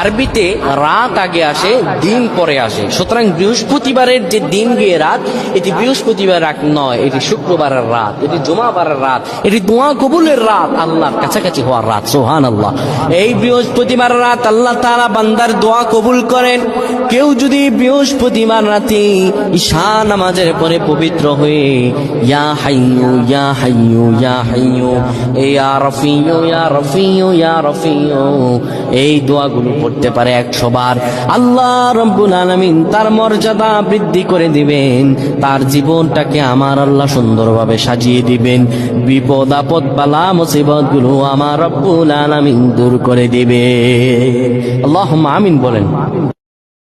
আরবিতে রাত আগে আসে, দিন পরে আসে। সুতরাং বৃহস্পতিবারের যে দিন গিয়ে রাত, এটি বৃহস্পতিবার রাত নয়, এটি শুক্রবারের রাত, এটি জুমাবারের রাত, এটি দোয়া কবুলের রাত, আল্লাহর কাছাকাছি হওয়ার রাত সোহান আল্লাহ এই বৃহস্পতিবার রাত আল্লাহ তারা বান্দার দোয়া কবুল করেন। কেউ যদি বৃহস্পতিবার রাতে ঈশা নামাজের পরে পবিত্র হয়ে, ইয়া হাইয়ু ইয়া হাইয়ু ইয়া হাইয়ু ইয়া রফিয়ু ইয়া রফিয়ু ইয়া রফিয়ু, এই দোয়াগুলো পড়তে পারে একশো বার। আল্লাহ রব্বুল আলমিন তার মর্যাদা বৃদ্ধি করে দিবেন। তার জীবনটাকে আমার আল্লাহ সুন্দরভাবে সাজিয়ে দিবেন। বিপদ, আপদ, বালা মুসিবতগুলো আমার রব্বুল আলমিন দূর করে দিবে। আল্লাহ আমিন বলেন।